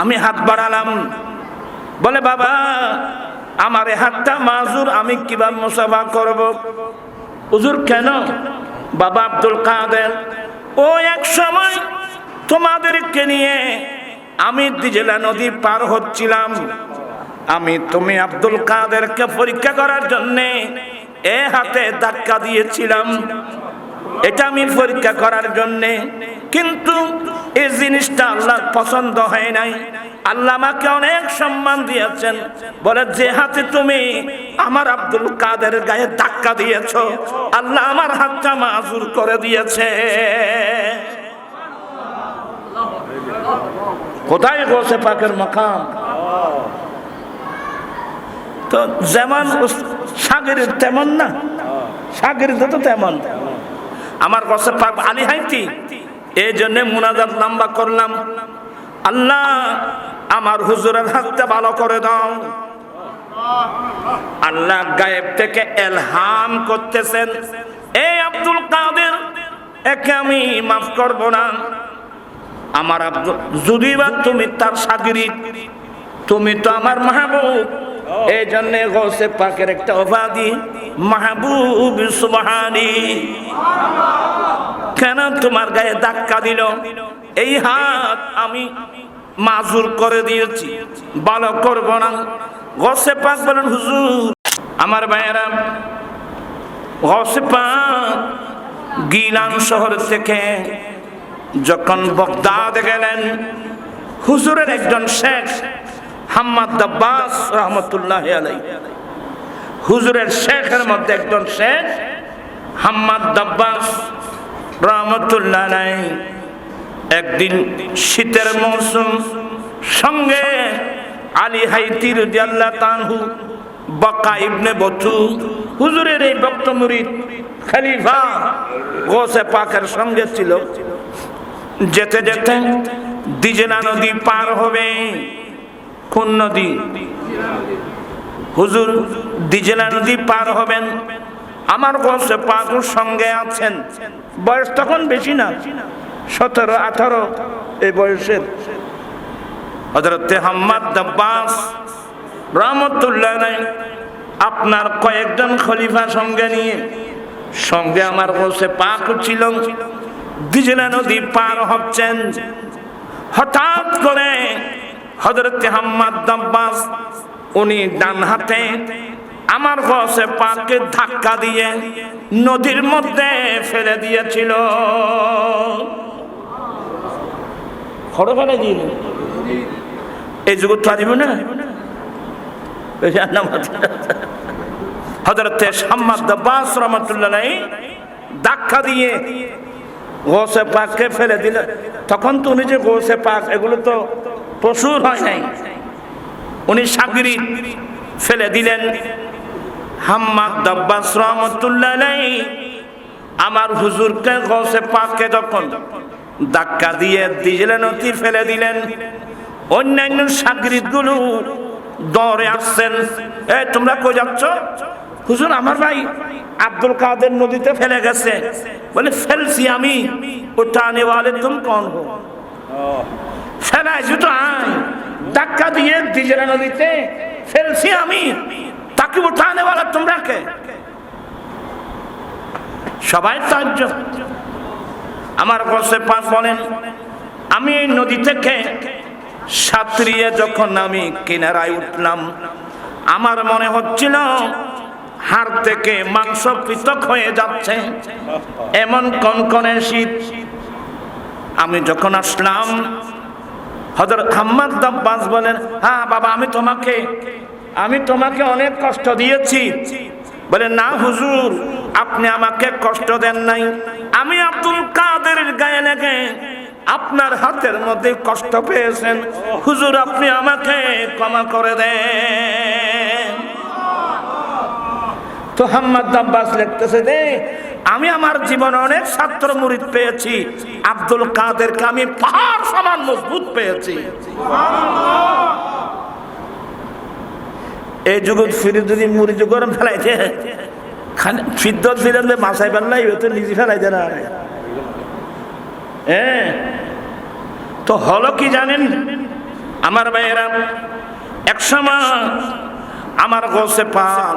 আমি হাত বাড়ালাম। বলে, বাবা, আমার হাতটা মাজুর, আমি কীভাবে মুসাফা করব? হুজুর, কেন? বাবা আব্দুল কাদের, ও এক সময় তোমাদেরকে নিয়ে আমি দিজেলা নদী পার হচ্ছিলাম। আমি তুমি আব্দুল কাদেরকে পরীক্ষা করার জন্যে এ হাতে ধাক্কা দিয়েছিলাম। এটা আমি পরীক্ষা করার জন্যে কিন্তু এই জিনিসটা আল্লাহর পছন্দ হয় নাই। আল্লাহ আমাকে অনেক সম্মান দিয়েছেন। বলে, যে হাতে তুমি আমার আব্দুল কাদের গায়ে ধাক্কা দিয়েছ, আল্লাহ আমার হাতটা মাজুর করে দিয়েছে। কোথায় বসে পাকের মকাম? তো যেমন সাগের তেমন না? সাগের তো তেমন। আমার কাছে পাক আলী হাইতি। এই জন্য মুনাজাত লম্বা করলাম। আল্লাহ, আমার হুজুরের হাতটা ভালো করে দাও। আল্লাহ গায়েব থেকে এলহাম করতেছেন। এই আব্দুল কাদের, একে আমি মাফ করব না। আমার আব্দুল যদি বা তুমি তার সাগিরি, তুমি তো আমার মাহবুব। এই জন্য গৌসে পাকের একটা উপাধি মাহবুব সুবহানি। কেন তোমার গায়ে ধাক্কা দিল? এই হাত আমি মাজুর করে দিয়েছি, ভালো করব না। গসে পাক বলেন, হুজুর, আমার ভাইয়েরা গসে পাক গিলান শহর থেকে যখন বগদাদ গেলেন, হুজুরের একজন শেখ হাম্মাদ দাব্বাস রহমতুল্লাহ আলাই হুজুরের শেখের মধ্যে একজন শেখ, হাম্মাদ দাব্বাস রহমতুল্লাহ আলাই একদিন শীতের মৌসুম, সঙ্গে আলী হাইতির জাল্লা তানহু বকা ইবনে বতু হুজুরের এই বক্ত মুরিদ খলিফা গোসে পাকের সঙ্গে ছিল। যেতে যেতে দিজেনা নদী পার হবে। কোন নদী হুজুর দিজেনা নদী পার হবেন। আমার গোসে পাকুর সঙ্গে আছেন। বয়স তখন বেশি না, সতেরো, আঠারো এই বয়সের। আপনার কয়েকজন খলিফা সঙ্গে নিয়ে, সঙ্গে আমার বসে পাক ছিল। দিজলা নদী পার হচ্ছেন। হঠাৎ করে হজরতে হাম্মাদ দাব্বাস উনি ডান হাতে আমার বসে পাকে ধাক্কা দিয়ে নদীর মধ্যে ফেলে দিয়েছিল। খড় ফেলে দিল। এই জগৎ পারিব না হজরতে সাম্মাদ দাব্বাস রহমতুল্লাহ ধাক্কা দিয়ে গোসে পাককে ফেলে দিল। তখন তো উনি যে গোসে পাক এগুলো তো প্রচুর হয় নাই। উনি সাগরি ফেলে দিলেন। হাম্মাদ দাব্বাস রহমতুল্লাহ আমার হুজুরকে গোসে পাককে যখন ধাক্কা দিয়ে দিলেন নদী ফেলে দিলেন। অন্যান্য সাগরিদগুলো দৌড়ে আসছেন। এ, তোমরা কই যাচ্ছ? হুজুর, আমার ভাই আব্দুল কাদের নদীতে ফেলে গেছে। বলে, ফেলছি আমি। উঠানে ওয়ালে তুম কন? হো ফেলাইছি তো আয় ধাক্কা দিয়ে দিজেরা নদীতে ফেলছি আমি। তাকে উঠানে ওয়ালা তোমরা কে সবাই তাজ্য আমার কাছে পাঁচ বলেন, আমি এই নদী থেকে সাঁতরিয়ে যখন আমি কিনারায় উঠলাম, আমার মনে হচ্ছিল হাড় থেকে মাংস পৃথক হয়ে যাচ্ছে। এমন কনকনে শীত। আমি যখন আসলাম হজরত হাম্মাদ দাব্বাস বলেন হ্যাঁ বাবা, আমি তোমাকে আমি তোমাকে অনেক কষ্ট দিয়েছি। বলে, না হুজুর, আপনি আমাকে কষ্ট দেন নাই। আমি আব্দুল কাদের গায়ে লেগে আপনার হাতের মধ্যে কষ্ট পেয়েছেন। হুজুর, আপনি আমাকে ক্ষমা করে দেন। তো হাম্মাদ দাব্বাস লিখতেছে দে আমি আমার জীবনে অনেক ছাত্র মুরিদ পেয়েছি। আব্দুল কাদেরকে আমি পাহাড় সমান মজবুত পেয়েছি। এই যুগত ফিরে যদি মুড়ি গরম ফেলাইছে ফিদ্দত ফিরে মাসাই পারলাই তো নিজে ফেলাইছে না হ্যাঁ তো হলো কি জানেন? আমার ভাইয়েরা, এক সময় আমার গোসে পাক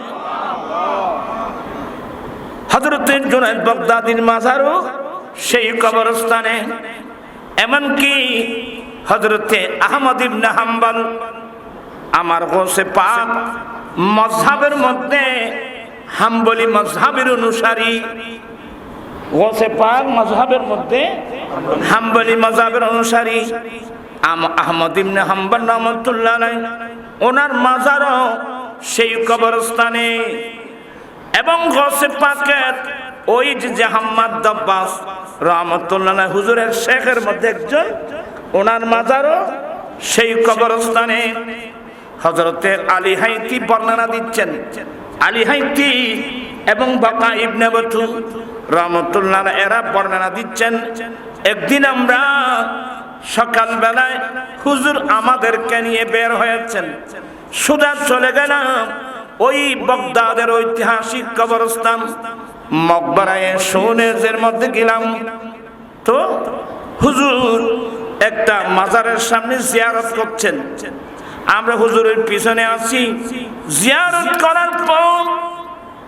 হজরতের জোনায়দ বগদাদির মাজারও সেই কবরস্থানে। এমনকি হজরতে আহমদ ইবনে হাম্বল আমার গোসে পাক মজহাবের মধ্যে হাম্বলি মজহাবের অনুসারী। গোসে পাক মজহাবের মধ্যে হাম্বলি মজহাবের অনুসারী। আম- আহমদ ইবনে হাম্বল রহমতুল্লাহ ওনার মাজারও সেই কবরস্থানে। এবং গসে পাকের ওই যে জাহাম্মাদ দব্বাস রহমতুল্লাহ হুজুরের শেখের মধ্যে একজন, ওনার মাজারও সেই কবরস্থানে। হজরতের আলী হাইতি বর্ণনা দিচ্ছেন। আলী হাইতি এবং বাবা ইবনে বতু রহমতুল্লাহ এরা বর্ণনা দিচ্ছেন, একদিন আমরা সকালবেলায় হুজুর আমাদেরকে নিয়ে বের হয়েছেন। সুদা চলে গেলাম ওই বগদাদের ঐতিহাসিক কবরস্থান মকবরায় সোনেজের মধ্যে গেলাম। তো হুজুর একটা মাজারের সামনে জিয়ারত করছেন। আমরা হুজুরের পিছনে আছি। জিয়ারত করার পর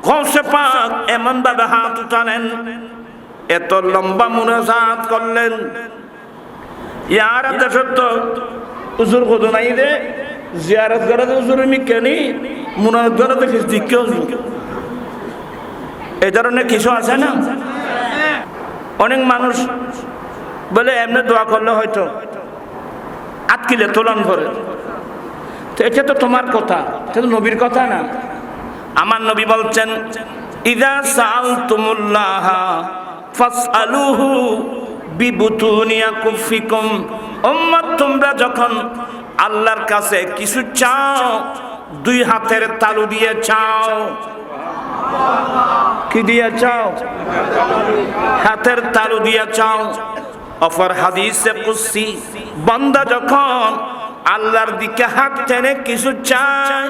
কৌশে পাক এমন ভাবে হাত উঠালেন। এত লম্বা মুনাজাত করলেন। ইয়ার দেশ তো হুজুর কত নাই রে। জিয়ারত করে হুজুর আমি কেনি? মুনাজাত করে দেখিস দিকে এই ধরনের কিছু আছে না? অনেক মানুষ বলে, এমনি দোয়া করলে হয়তো আটকিলে তোলন করে তো এটা তো তোমার কথা, এটা তো নবীর কথা না। আমার নবী বলছেন, ইদা সাল তুমুল্লাহ ফাসআলুহু বিবুতুনিয়া কুফিকুম উম্মত, তোমরা যখন আল্লাহর কাছে কিছু চাও, দুই হাতের তালু দিয়ে চাও। কি দিয়ে চাও? হাতের তালু দিয়ে চাও। অফর হাদিসে কুসি বান্দা যখন আল্লাহর দিকে হাত টেনে কিছু চায়,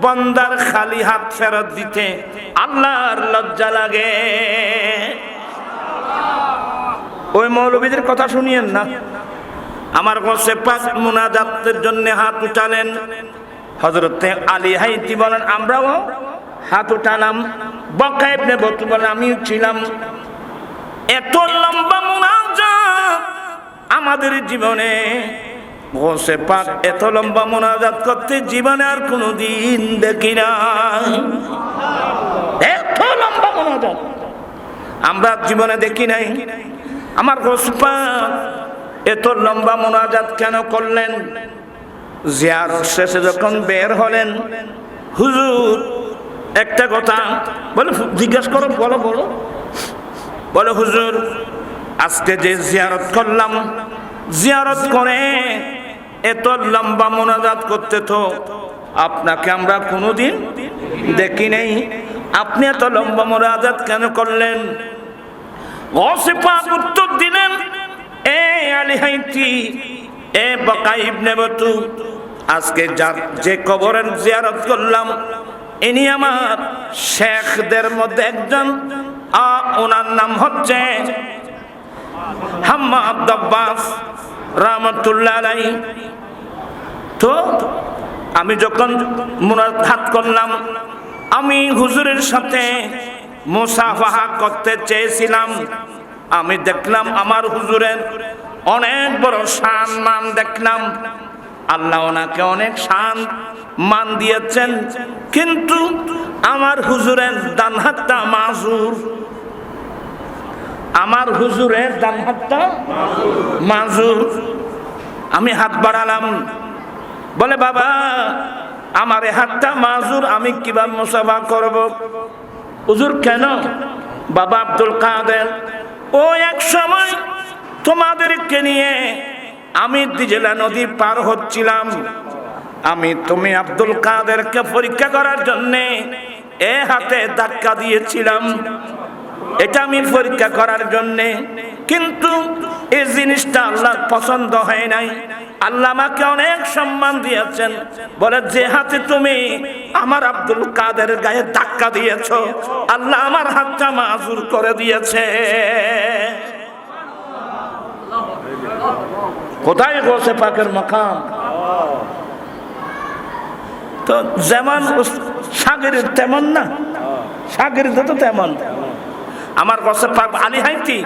বন্দার খালি হাত ফেরত দিতে আল্লাহর লজ্জা লাগে। ওই মৌলবীদের কথা শুনিয়েন না? আমার কাছে পাঁচ মুনাজাতের জন্য হাত উঠালেন। হজরতে আলী হাইতি বলেন, আমরাও হাত উঠালাম। বকা ইবনে বতু বলেন, আমিও ছিলাম। এত লম্বা মুনাজাত আমাদের জীবনে। ঘষে পাক এত লম্বা মোনাজাত করতে জীবনে আর কোনো দিন দেখি না। এত লম্বা মোনাজাত আমরা জীবনে দেখি নাই। আমার ঘোষ পাক এত লম্বা মোনাজাত কেন করলেন? জিয়ার শেষে যখন বের হলেন, হুজুর, একটা কথা বলে জিজ্ঞাসা করো, বলো বলো। বলো, হুজুর, আজকে যে জিয়ারত করলাম, জিয়ারত করে এত লম্বা মোনাজাত করতে তো আপনাকে আমরা কোনোদিন দেখি নেই। আপনি এত লম্বা মোনাজাত কেন করলেন? পাক উত্তর দিলেন এ এ আজকে যে কবরের জিয়ারত করলাম, ইনি আমার শেখদের মধ্যে একজন। ওনার নাম হচ্ছে তো আমি যখন মুনাজাত করলাম, আমি হুজুরের সাথে মুসাফাহা করতে চেয়েছিলাম। আমি দেখলাম আমার হুজুরের অনেক বড় শান মান দেখলাম। আল্লাহ ওনাকে অনেক শান মান দিয়েছেন। কিন্তু আমার হুজুরের ডান হাতটা মাজুর। আমার হুজুরের ডান হাতটা মাজুর। আমি হাত বাড়ালাম। বলে, বাবা, আমার হাতটা মাজুর, আমি কীভাবে মুসাফা করব? হুজুর, কেন? বাবা আব্দুল কাদের ও এক সময় তোমাদেরকে নিয়ে আমি দিজেলা নদী পার হচ্ছিলাম। আমি তুমি আব্দুল কাদেরকে পরীক্ষা করার জন্যে এ হাতে ধাক্কা দিয়েছিলাম। এটা আমি পরীক্ষা করার জন্যে। কিন্তু এই জিনিসটা আল্লাহ পছন্দ হয় নাই। আল্লাহ আমাকে অনেক সম্মান দিয়েছেন। বলে, যে হাতে তুমি আমার আব্দুল কাদের গায়ে ধাক্কা দিয়েছ, আল্লাহ আমার হাতটা মাজুর করে দিয়েছে। কোথায় বসে পাকের মাকাম? তো যেমন সাগরের তেমন না, সাগরের তো তেমন। আমার কাছে পাক আলী হাইতি,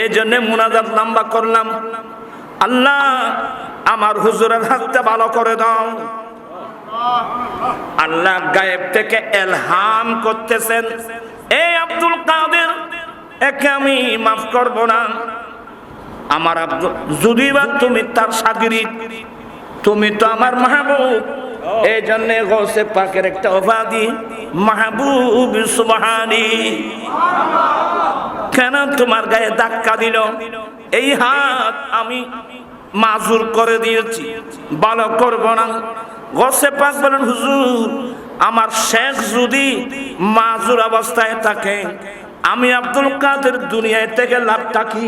এই জন্য মুনাজাত লম্বা করলাম। আল্লাহ, আমার হুজুরের হাতটা ভালো করে দাও। আল্লাহ গায়েব থেকে এলহাম করতেছেন। এই আব্দুল কাদের, একে আমি মাফ করব না। আমার আব্দুল, যদি বা তুমি তার সাগরি, তুমি তো আমার মাহবুব। এই জন্য গৌসে পাকের একটা উপাধি মাহবুব সুবহানি। কেন তোমার গায়ে ধাক্কা দিল? এই হাত আমি মাজুর করে দিয়েছি। ভালো করব না। গসে পাক বলেন, হুজুর, আমার শেখ যদি মাজুর অবস্থায় থাকে, আমি আব্দুল কাদের দুনিয়ায় থেকে লাভ থাকি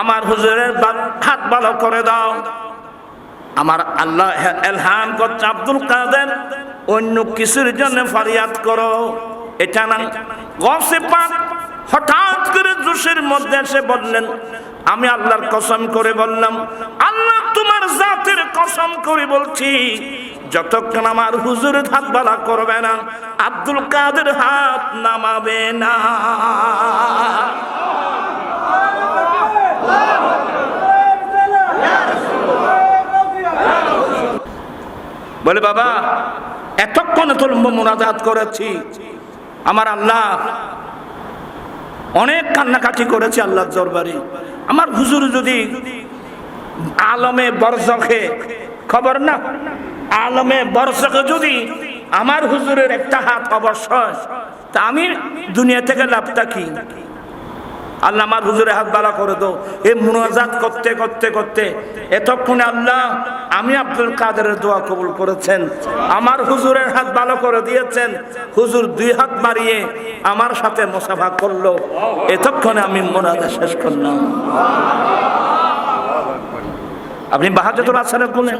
আমার হুজুরের হাত ভালো করে দাও। আমার আল্লাহ এলহান করছে, আব্দুল কাদের, অন্য কিছুর জন্য ফারিয়াদ করো। এটা না গসে পাক হঠাৎ করে জোশের মধ্যে এসে বললেন, আমি আল্লাহর কসম করে বললাম, আল্লাহ তোমার জাতের কসম করে বলছি, যতক্ষণ আমার হুজুর হাত বালা করবে না, আব্দুল কাদের হাত নামাবে না। বলে, বাবা, এতক্ষণ তুলম্ব মোনাজাত করেছি, আমার আল্লাহ অনেক কান্নাকাটি করেছে আল্লাহর দরবারে। আমার হুজুর যদি আলমে বরজখে, খবর না? আলমে বরজখে যদি আমার হুজুরের একটা হাত অবশ্য তা আমি দুনিয়া থেকে লাভটা কি? আল্লাহ আমার হুজুরে হাত বালা করে দো এই মুনাজাত করতে করতে করতে এতক্ষণে আল্লাহ আমি আব্দুল কাদেরের দোয়া কবুল করেছেন। আমার হুজুরের হাত ভালো করে দিয়েছেন। হুজুর দুই হাত মারিয়ে আমার সাথে মোসাফা করল। এতক্ষণে আমি মোনাজা শেষ করলাম। আপনি বাহাজতুল আসারে বলেন।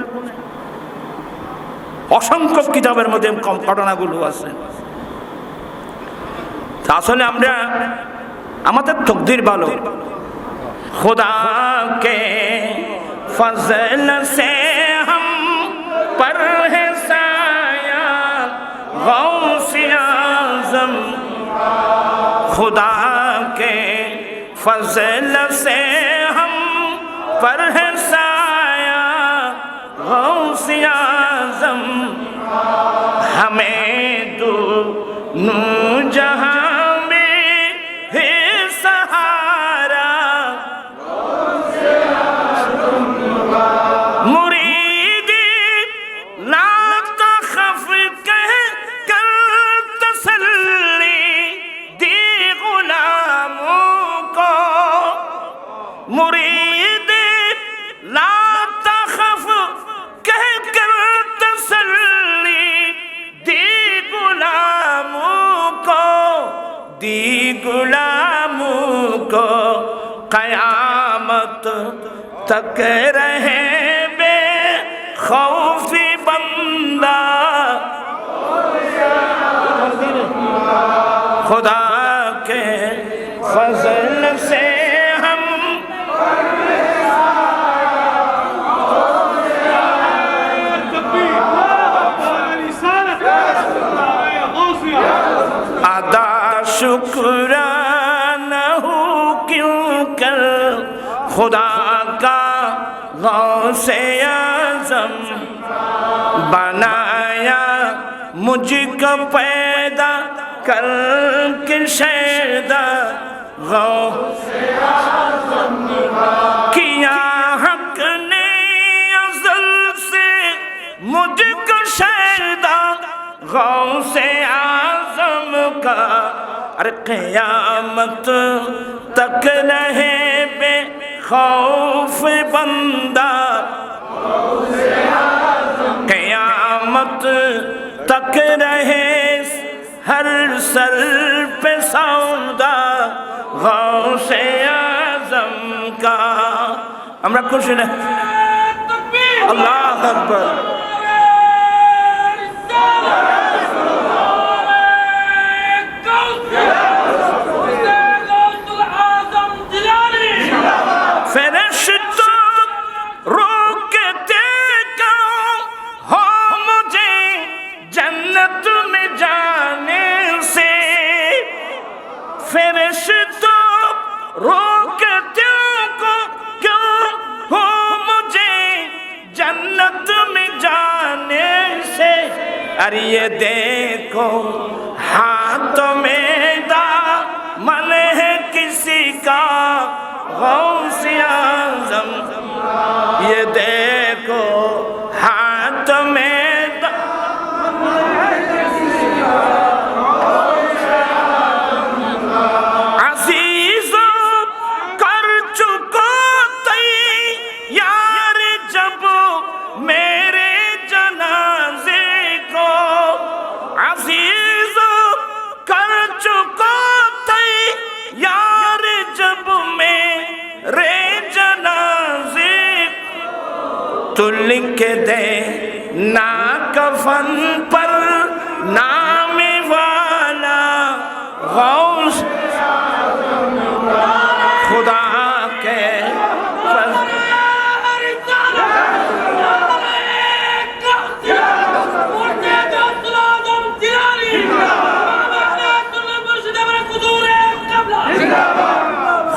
অসংখ্য কিতাবের মধ্যে ঘটনাগুলো আছে। আসলে আমরা আমাদের তকদির ভালো। خدا کے فضل سے ہم پر ہے سایہ غوث اعظم خدا کے فضل سے ہم پر ہے سایہ غوث اعظم ہمیں دو نور दी गुलामों को कयामत तक रहे बे खौफी बंदा। खुदा के फजल से شکران ہو کیوں کر خدا کا غوث اعظم بنایا مجھ کو پیدا کر کے شیدا غوث اعظم کیا حق نے ازل سے مجھ کو شیدا غوث اعظم کا अरे कयामत तक रहे बे खौफ बंदा कयामत तक रहे हर सर पे सौदा गौश आजम का हमरा खुश नहीं अल्लाह अकबर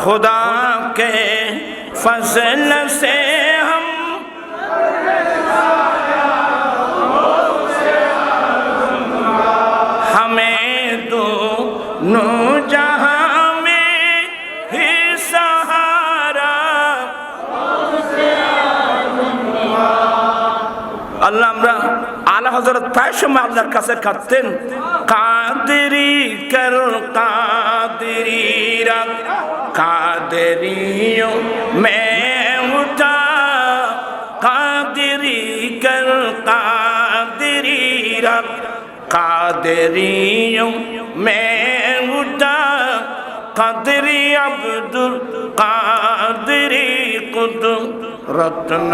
خدا کے فضل سے ہم ہمیں تو نو جہاں میں ہی سہارا اللہ ہمرا আলা হজরত প্রায় সময় আল্লাহর কাছে কাঁদতেন কাদেরি কর কাদেরি রাখ কাদেরিও মে উঠা কাদেরি কর কাদেরি রাখ কাদেরিও মে উঠা কাদেরি আব্দুল কাদেরি কুতুব রত্ন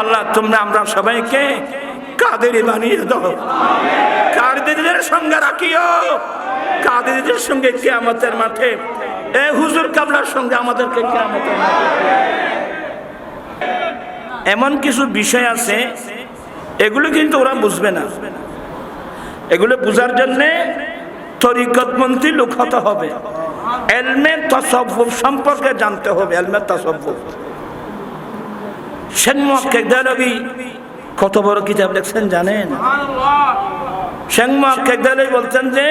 আল্লাহ, তোমরা আমরা সবাইকে কাদেরই বানিয়ে দাও। কাদেরদের সঙ্গে রাখিও। কাদেরদের সঙ্গে কেয়ামতের মাঠে। এ হুজুর কাবলার সঙ্গে আমাদেরকে কেয়ামতের মাঠে এমন কিছু বিষয় আছে, এগুলো কিন্তু ওরা বুঝবে না। এগুলো বুঝার জন্যে তরিকতমন্ত্রী লোক হতে হবে। এলমে তসব্বুফ সম্পর্কে জানতে হবে, এলমে তসব্বুফ সেন মক্কে দেলবি কত বড় কিতাব লিখছেন জানেন? মক্কে দেলবি বলছেন যে,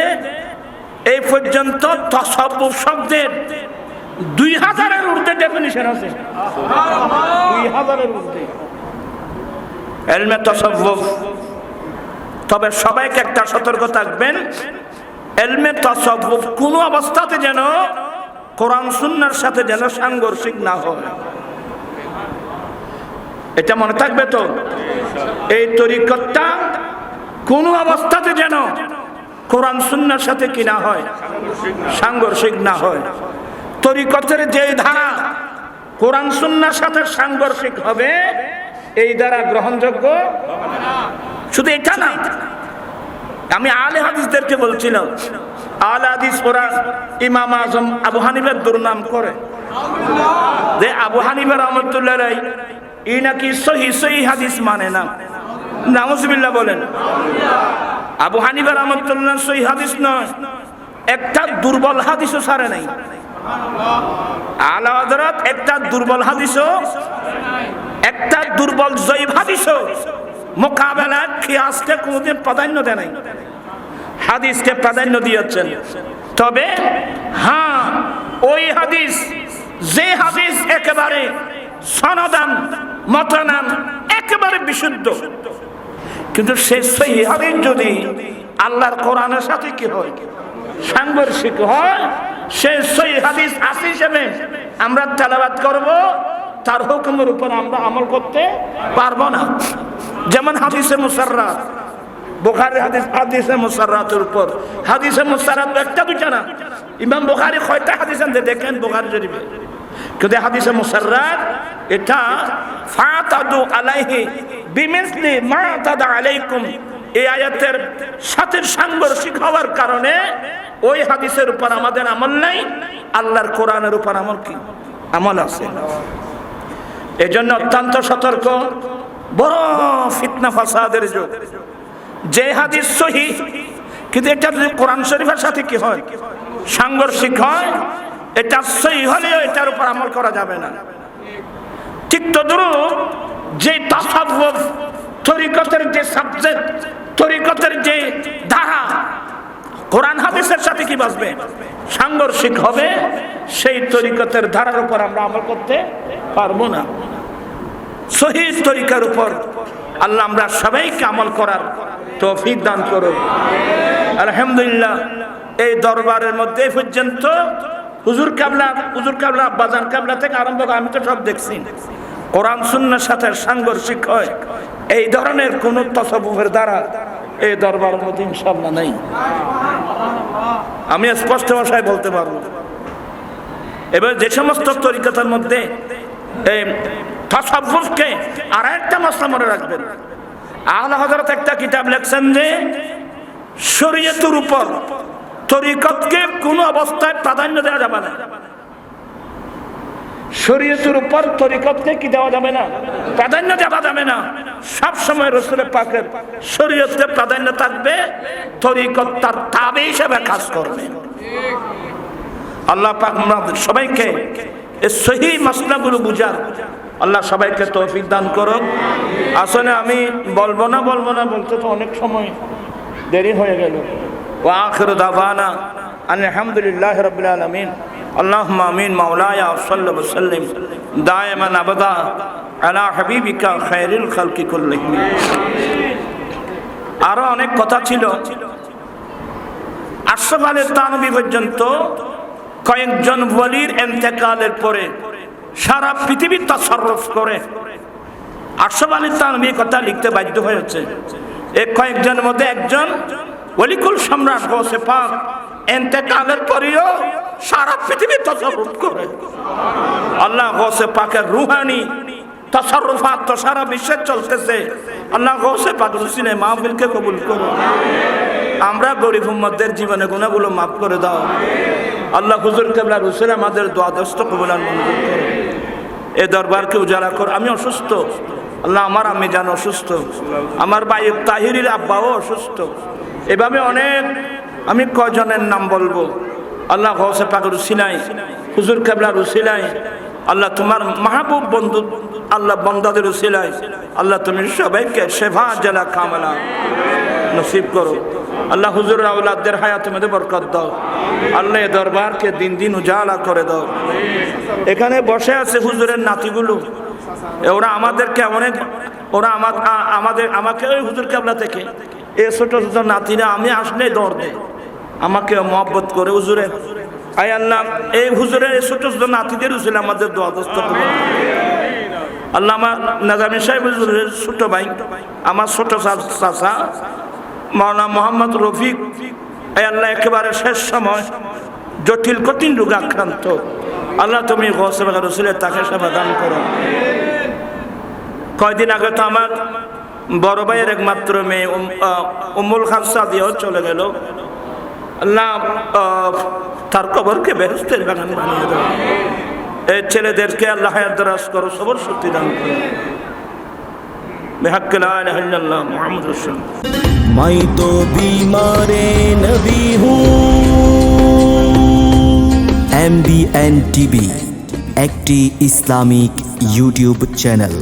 এই পর্যন্ত তসব্বুফ শব্দের দুই হাজারের ঊর্ধ্বে ডেফিনিশন আছে। দুই হাজারের ঊর্ধ্বে। এলমে তসব্বুফ তবে সবাইকে একটা সতর্ক থাকবেন, এলমে তসব্বুফ কোন অবস্থাতে যেন কোরআন সুন্নার সাথে যেন সাংঘর্ষিক না হয়। এটা মনে থাকবে তো? এই তরিকতটা কোন অবস্থাতে যেন কোরআন সুন্নার সাথে কি না হয়, সাংঘর্ষিক না হয়, তরিকতের যে ধারা কোরআন সুন্নার সাথে সাংঘর্ষিক হবে, এই দ্বারা গ্রহণযোগ্য শুধু এটা না, আমি আলে হাদিসদেরকে বলছিলাম, আল হাদিস ওরা ইমাম আজম আবু হানিফের দুর্নাম করে। যে আবু হানিফা রহমতুল্লাহ ই নাকি সহি সহি হাদিস মানে না। নামজবিল্লা বলেন। আবু হানিফা রহমতুল্লাহ সহি হাদিস নয়। একটা দুর্বল হাদিসও সারে নাই। আলা হযরত একটা দুর্বল হাদিসও, একটা দুর্বল জৈব হাদিসও মোকাবেলা খিয়াসকে কোনোদিন প্রাধান্য দেয় নাই। হাদিসকে প্রাধান্য দিয়েছেন। তবে হ্যাঁ ওই হাদিস, যে হাদিস একেবারে সনদান মতনান একেবারে বিশুদ্ধ। কিন্তু সে সেই হাদিস যদি আল্লাহর কোরআনের সাথে কি হয়? সাংঘর্ষিক হয় সে সেই হাদিস আসি হিসেবে আমরা তেলাবাদ করব, তার হুকুমের উপর আমরা আমল করতে পারব না। যেমন হাদিসে মুসাররাত, বোখারি হাদিস, হাদিসে মুসাররাতের উপর। হাদিসে মুসাররাত একটা দুইটা না। ইমাম বোখারি কয়টা হাদিস আনতে দেখেন বোখারি শরীফে। কিন্তু হাদিসে মুসাররাত এটা ফাতাদু আলাইহি বিমিসলি মা তাদা আলাইকুম। এই আয়াতের সাথে সাংঘর্ষিক হওয়ার কারণে ওই হাদিসের উপর আমাদের আমল নাই, আল্লাহর কোরআনের উপর আমল কি? আমল আছে। এই জন্য অত্যন্ত সতর্ক, বড় ফিতনা ফাসাদের যুগ। যে হাদিস সহি, কিন্তু এটা যদি কোরআন শরীফের সাথে কি হয়? সাংঘর্ষিক হয়, এটা সহি হলেও এটার উপর আমল করা যাবে না। ঠিক তদ্রুপ যে তাসাব্বুফ তরিকতের যে সাবজেক্ট তরিকতের যে ধারা, কোরআন হাদিসের সাথে কি বাঁচবে? সাংঘর্ষিক হবে। সেই তরিকতের ধারার উপর আমরা আমল করতে পারব না। সহি তরিকার উপর আল্লাহ আমরা সবাইকে আমল করার তৌফিক দান করুন। আলহামদুলিল্লাহ, এই দরবারের মধ্যে পর্যন্ত হুজুর কাবলা হুজুর কাবলা বাজান কাবলা থেকে আরম্ভ করে, আমি তো সব দেখছি। কোরআন শূন্যের সাথে সাংঘর্ষিক হয়। এই ধরনের কোন তসবুফের দ্বারা এই দরবারের মধ্যে ইনশাল্লাহ নেই। আমি স্পষ্ট ভাষায় বলতে পারব। এবার যে সমস্ত তরিকতার মধ্যে তসবুফকে আর একটা মশলা মনে রাখবেন। আহলা হজরত একটা কিতাব লেখছেন যে, শরীয়তের উপর তরিকতকে কোনো অবস্থায় প্রাধান্য দেওয়া যাবে না। শরীয়তের উপর তরিকতকে কি দেওয়া যাবে না? প্রাধান্য দেওয়া যাবে না। সব সময় রসুল পাকের শরীয়তে প্রাধান্য থাকবে, তরিকত তার তাবে হিসেবে কাজ করবে। আল্লাহ পাক সবাইকে সহি মশলাগুলো বুঝার আল্লাহ সবাইকে তৌফিক দান করুন আসলে আমি বলব না বলব না, বলতে তো অনেক সময় দেরি হয়ে গেল। ও আখির দাবানা আলহামদুলিল্লাহ রবিল আলমিন اللهم امين مولاي صلى وسلم دائما ابدا على حبيبك خير الخلق كلهم আরো অনেক কথা ছিল আশরাফ আলী তানবী পর্যন্ত কয়েকজন বলির এন্তেকালের পরে সারা পৃথিবী তাসাররফ করে আশরাফ আলী তানবী কথা লিখতে বাধ্য হয়েছে এই কয়েকজনের মধ্যে একজন অলিকুল সম্রাট হোসে পাক, এন্তেকালের পরেও সারা পৃথিবী তাসাররফ করে। আল্লাহ হোসে পাকের রুহানি তাসাররুফাত তো সারা বিশ্বে চলতেছে। আল্লাহ হোসে পাক রুসিনে মাহফিলকে কবুল করো। আমরা গরিব উম্মদের জীবনে গুণাগুলো মাফ করে দাও। আল্লাহ হুজুর কেবলা রুসেন আমাদের দ্বাদস্ত কবুলার মঞ্জুর করো। এ দরবারকে উজালা কর, আমি অসুস্থ। আল্লাহ, আমার আমি জান অসুস্থ। আমার ভাই তাহিরির আব্বাও অসুস্থ। এভাবে অনেক আমি কজনের নাম বলব। আল্লাহ গৌসে পাকের রুসিলাই, হুজুর কেবলা রুসিলাই, আল্লাহ তোমার মাহবুব বন্ধু, আল্লাহ বন্দাদের রুসিলাই, আল্লাহ তুমি সবাইকে সেভা জেলা কামলা নসিব করো। আল্লাহ হুজুর আউলাদের হায়াতের মধ্যে বরকত দাও। আল্লাহ দরবারকে দিন দিন উজালা করে দাও। এখানে বসে আছে হুজুরের নাতিগুলো। ওরা আমাদেরকে অনেক, ওরা আমা- আমাদের, আমাকে ওই হুজুর কেবলা থেকে এ ছোট ছোট নাতিরা, আমি আসলে দৌড় দেয় আমাকে মহব্বত করে, হুজুরে। আই আল্লাহ এই হুজুরের ছোট ছোট নাতিদের হুজুর আমাদের দোয়াদস্ত হুজুরের ছোট আল্লাহ একেবারে শেষ সময়, জটিল, কঠিন রোগে আক্রান্ত। আল্লাহ তুমি তাকে সেবা দান করো। কয়দিন আগে তো আমার বড় ভাইয়ের একমাত্র মেয়ে উমুল খামসা দিয়েও চলে গেল। আল্লাহ তার কবরকে বেহস্তের বাগান বানিয়ে দেওয়া। এই ছেলেদেরকে আল্লাহ দরাজ করো, সবর সত্যি দান করো। বেহাক্লাহ মোহাম্মদ রসুল মাই তো বিমারে নবী এম বি এন টিভি একটি ইসলামিক ইউটিউব চ্যানেল।